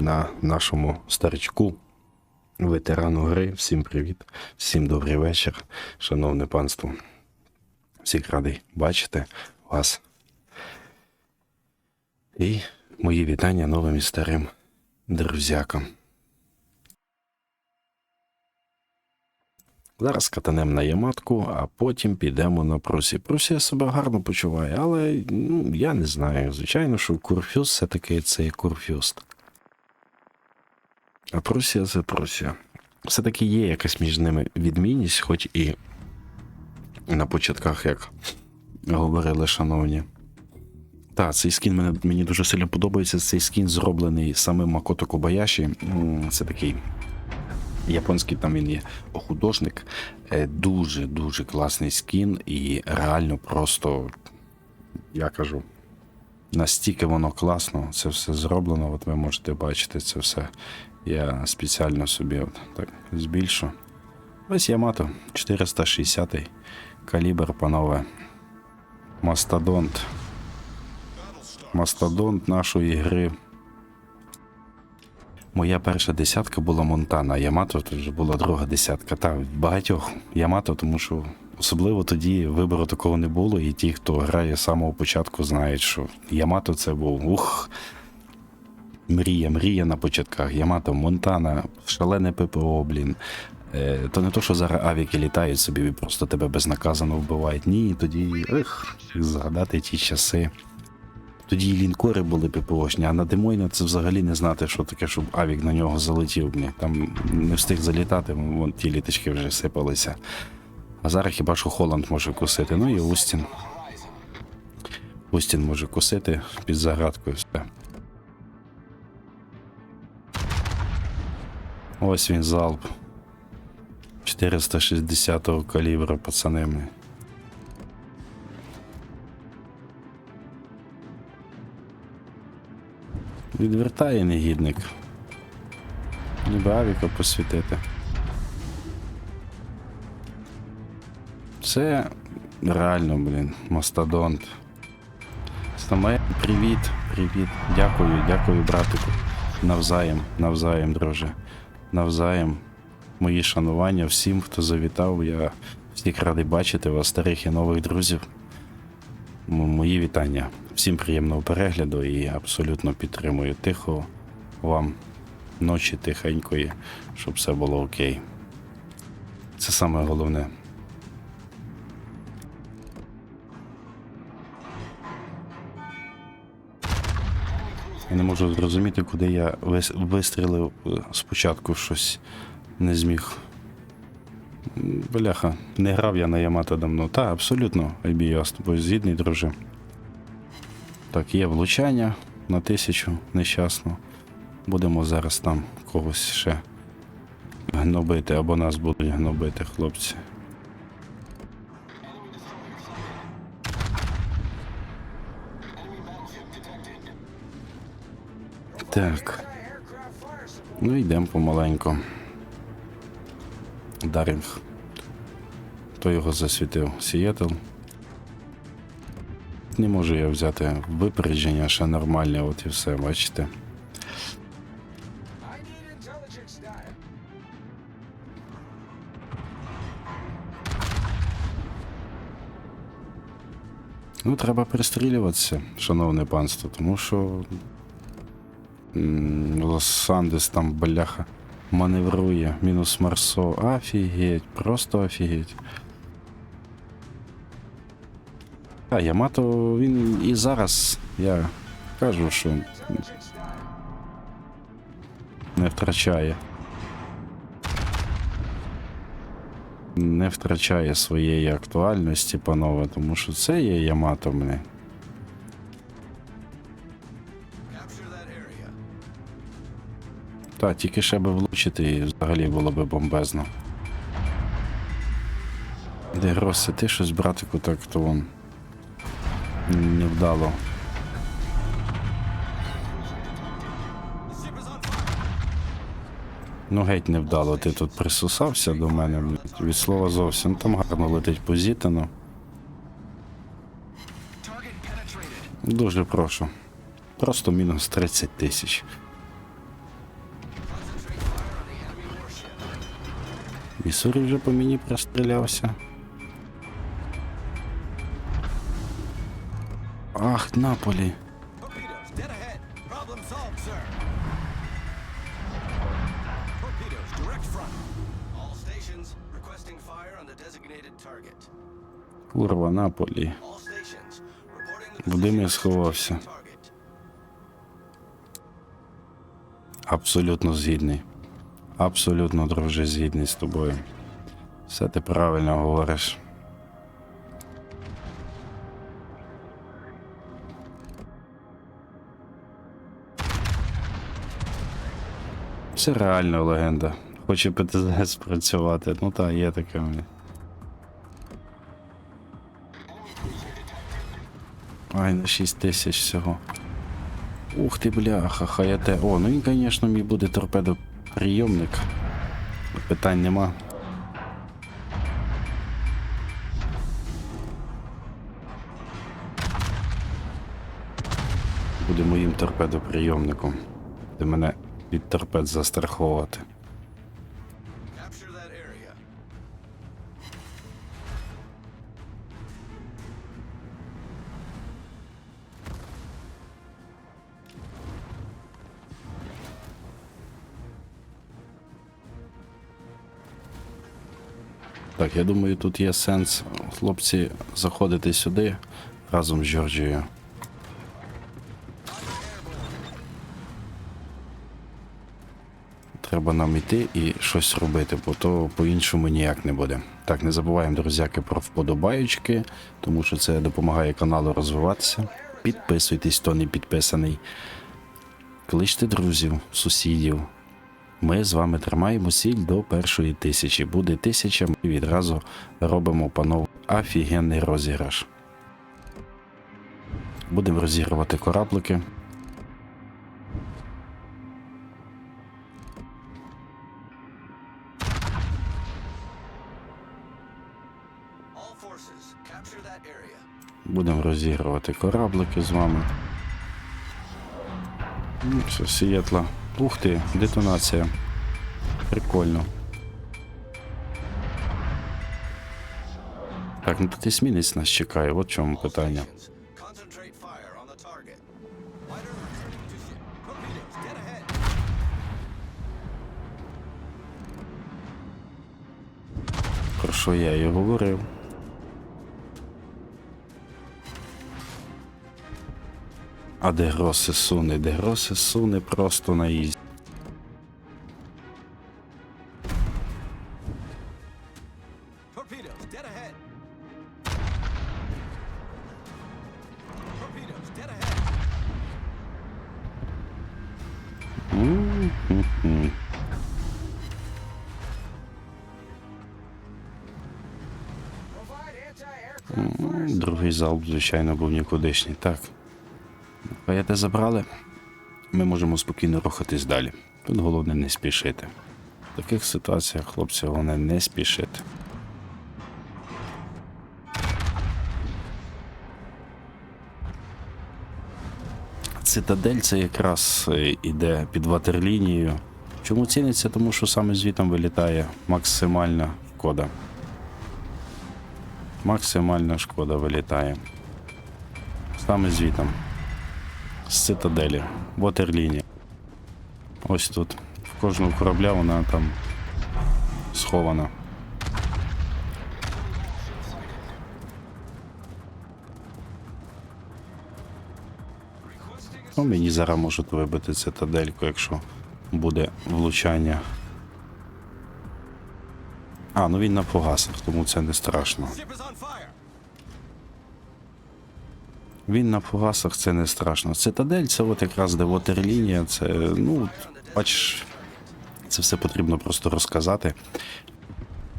на нашому старичку, ветерану гри. Всім привіт, всім добрий вечір, шановне панство. Всіх радий бачити вас. І мої вітання новим і старим друзякам. Зараз катанем на Яматку, а потім підемо на Прусі. Прусія себе гарно почуває, але ну, я не знаю. Звичайно, що Курфюз все-таки це є Курфюз. Прусія це Прусія. Все-таки є якась між ними відмінність, хоч і на початках, як говорили шановні. Так, цей скін мене, мені дуже сильно подобається. Цей скін зроблений самим Макото Кобаяші. Це такий японський там він є художник. Е, Дуже дуже класний скін, і реально просто, я кажу, настільки воно класно, це все зроблено. От ви можете бачити це все. Я спеціально собі от так збільшу. Ось Ямато 460 калібр, панове. Мастодонт. Мастодонт нашої гри. Моя перша десятка була Монтана, а Ямато то вже була друга десятка. Та багатьох Ямато, тому що особливо тоді вибору такого не було, і ті, хто грає з самого початку, знають, що Ямато це був ух. Мрія, мрія на початках. Ямато, Монтана, шалене ППО, блін. Е, то не то, що зараз авіки літають собі і просто тебе безнаказано вбивають. Ні, тоді ех, згадати ті часи. Тоді і лінкори були ППОшні, а на Демойна це взагалі не знати, що таке, щоб авік на нього залетів. Блін. Там не встиг залітати, вон ті літочки вже сипалися. А зараз хіба що Холланд може кусити. Ну і Устін. Устін може кусити під заградкою все. Ось він залп. 460-го калібра, пацани. ми. Відвертає негідник. Ніби авіка посвітити. Це реально, блін, мастодонт. Стамає, привіт, привіт. Дякую, дякую, братику. Навзаєм, навзаєм, друже. Навзаєм. Мої шанування всім, хто завітав. Я всіх радий бачити вас, старих і нових друзів. Мої вітання. Всім приємного перегляду і абсолютно підтримую тихо вам ночі тихенької, щоб все було окей. Це саме головне. Не можу зрозуміти, куди я вис- вистрілив е, спочатку щось не зміг. Бляха, не грав я на Ямато давно. Та, абсолютно, Альбі, я з тобою згідний, друже. Так, є влучання на тисячу нещасно. Будемо зараз там когось ще гнобити, або нас будуть гнобити, хлопці. Так. Ну йдемо помаленьку. Дарінг. Хто його засвітив? Сієтл. Не можу я взяти випередження ще нормальне, от і все, бачите. Ну, треба пристрілюватися, шановне панство, тому що Лос-Сандес там бляха маневрує, мінус Марсо. Офігеть, просто офігеть. А Ямато він і зараз, я кажу, що не втрачає. Не втрачає своєї актуальності, панове, тому що це є Ямато мене. Та, тільки ще би влучити і взагалі було би бомбезно. Де Гросе, ти щось, братику, так то вон. Невдало. Ну, геть невдало, ти тут присусався до мене, від слова зовсім. Там гарно летить по зітину. Дуже прошу. Просто мінус 30 тисяч. Місурі вже по мені прострілявся. Ах, Наполі. Курва, Наполі. В димі position сховався. Абсолютно згідний. Абсолютно, друже, згідний з тобою. Все ти правильно говориш. Це реальна легенда. Хоче ПТЗ спрацювати. Ну так, є таке. в мене. Ай, на 6 тисяч всього. Ух ти, бляха, хаяте. О, ну він, звісно, мій буде торпедоприйомник. Питань нема. Буде моїм торпедоприйомником. Де мене від торпед застраховувати. Так, я думаю, тут є сенс, хлопці, заходити сюди разом з Джорджією. Треба нам іти і щось робити, бо то по-іншому ніяк не буде. Так, не забуваємо, друзяки, про вподобаючки, тому що це допомагає каналу розвиватися. Підписуйтесь, хто не підписаний. Кличте друзів, сусідів. Ми з вами тримаємо сіль до першої тисячі. Буде тисяча, ми відразу робимо панов офігенний розіграш. Будемо розігрувати кораблики. Будемо розігрувати кораблики з вами. Ну, Все, Сієтла. Ух ти, детонація. Прикольно. Так, ну тут і смінець нас чекає, от в чому питання. Про що я і говорив. А де гроси суне, де гроси суне просто на ізі. Другий залп, звичайно, був нікудишній. Так. Каяте забрали. Ми можемо спокійно рухатись далі. Тут головне не спішити. В таких ситуаціях, хлопці, головне не спішити. Цитадель це якраз е, іде під ватерлінією. Чому ціниться? Тому що саме звітом вилітає максимальна шкода. Максимальна шкода вилітає. Саме звітом. З цитаделі. Ватерлінія. Ось тут. В кожного корабля вона там схована. Ну, мені зараз можуть вибити цитадельку, якщо буде влучання. А, ну він на фугасах, тому це не страшно. Він на фугасах це не страшно. Цитадель це от якраз де ватерлінія, це, ну, бачиш, це все потрібно просто розказати,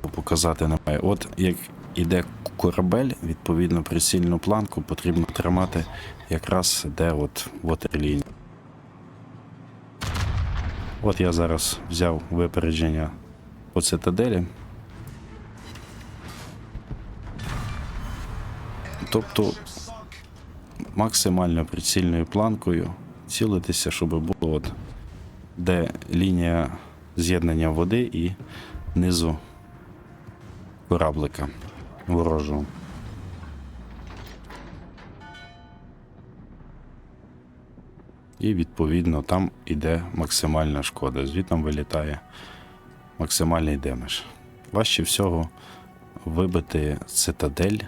показати немає. От як іде корабель, відповідно прицільну планку потрібно тримати якраз де от ватерлінія. От я зараз взяв випередження по цитаделі. Тобто максимально прицільною планкою цілитися, щоб було от де лінія з'єднання води і низу кораблика ворожого. І відповідно там іде максимальна шкода. Звідти вилітає максимальний демедж. Важче всього вибити цитадель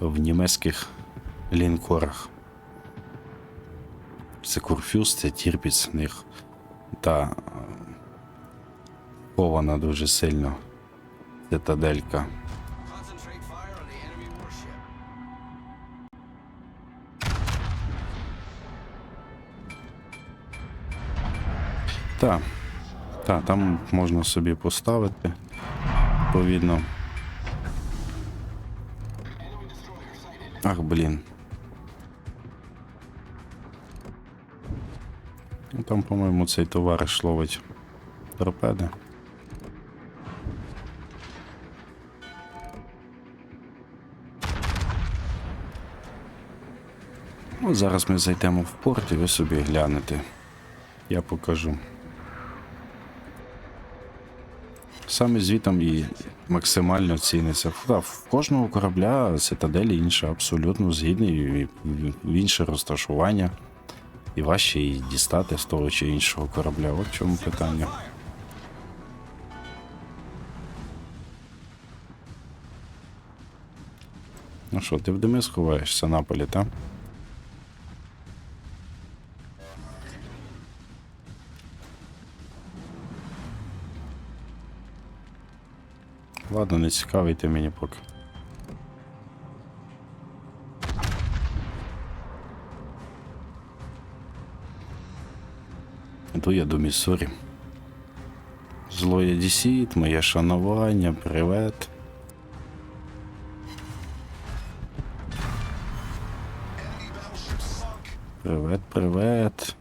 в німецьких лінкорах. Це Курфюз, це Тірпіц в них. Та е, хована дуже сильно цитаделька. Так, та, там можна собі поставити. Відповідно. Ах, блін. Там, по-моєму, цей товариш ловить торпеди. Ну, зараз ми зайдемо в порт і ви собі глянете. Я покажу. Саме звітом і максимально ціниться. В кожного корабля цитаделі інша, абсолютно згідний в інше розташування. І важче її дістати з того чи іншого корабля. От в чому питання. Ну що, ти в дими сховаєшся на полі, так? Ладно, не цікавий ти мені поки. Іду я до Міссурі. Злоє Дісіт, моє шанування, привет. Привет, привет.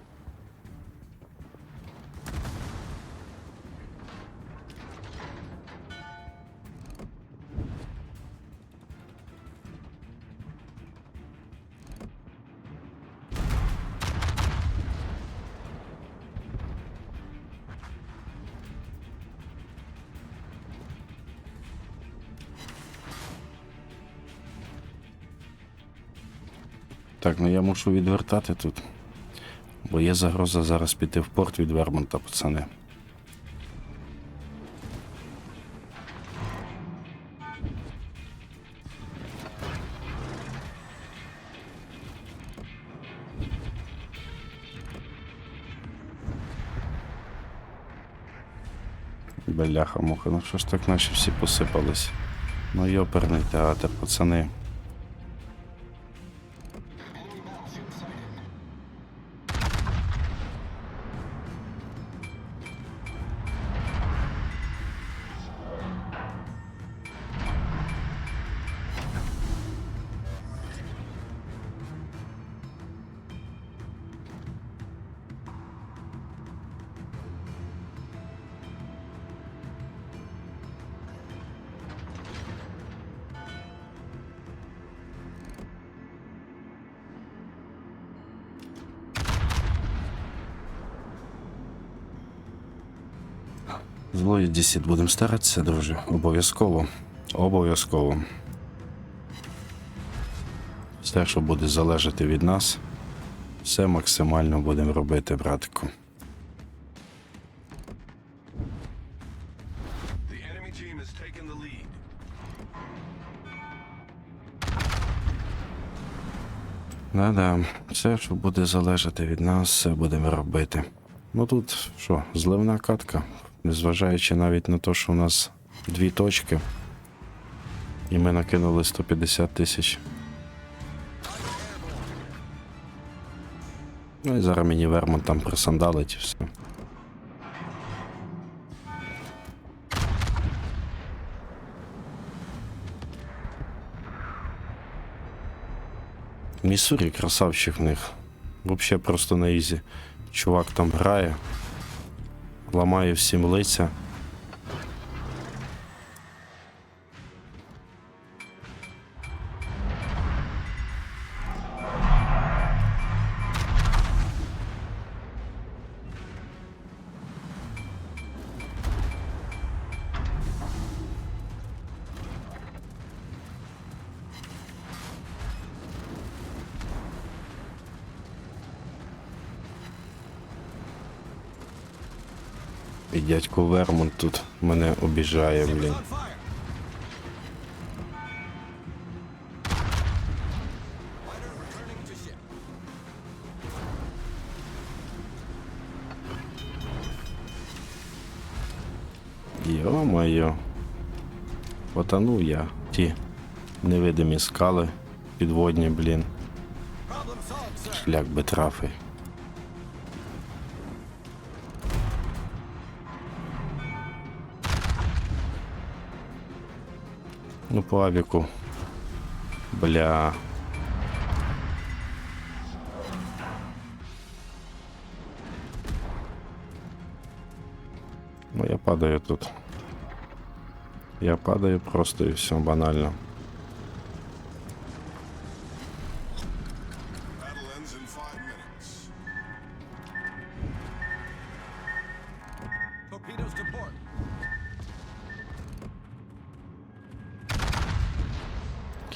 Так, ну я мушу відвертати тут. Бо є загроза зараз піти в порт від Вермонта, пацани. Бляха муха, ну що ж так наші всі посипались? Ну йоперний театр, пацани. Злої десіт будемо старатися, друже. Обов'язково. Обов'язково. Все, що буде залежати від нас, все максимально будемо робити, братику. Да-да, все, що буде залежати від нас, все будемо робити. Ну тут що, зливна катка, незважаючи навіть на те, що у нас дві точки, і ми накинули 150 тисяч. Ну і зараз мені Вермонт там присандалить і все. Міссурі красавчик в них. Вообще просто на ізі. Чувак там грає, ламає всім лиця. І дядько Вермонт тут мене обіжає, блін. Йо-моє. Потонув я. Ті невидимі скали підводні, блін. Шлях би трафи. Ну, по авіку. Бля. Ну, я падаю тут. Я падаю просто і все банально.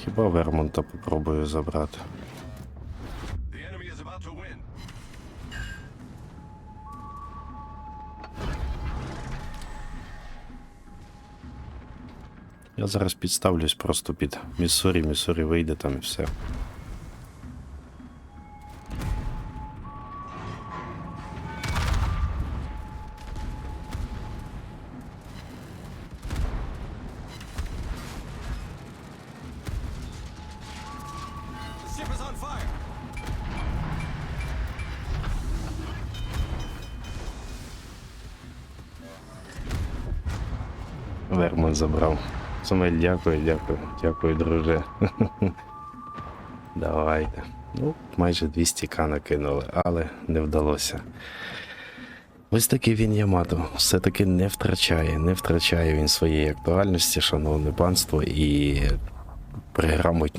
Хіба Вермонта попробую забрати. Я зараз підставлюсь просто під Міссурі, Міссурі вийде там і все. Ship is on fire. Вермонт забрав. Самель, дякую, дякую, дякую, друже. Давайте. Ну, майже 200к накинули, але не вдалося. Ось такий він Ямато. Все-таки не втрачає, не втрачає він своєї актуальності, шановне панство, і при грамотній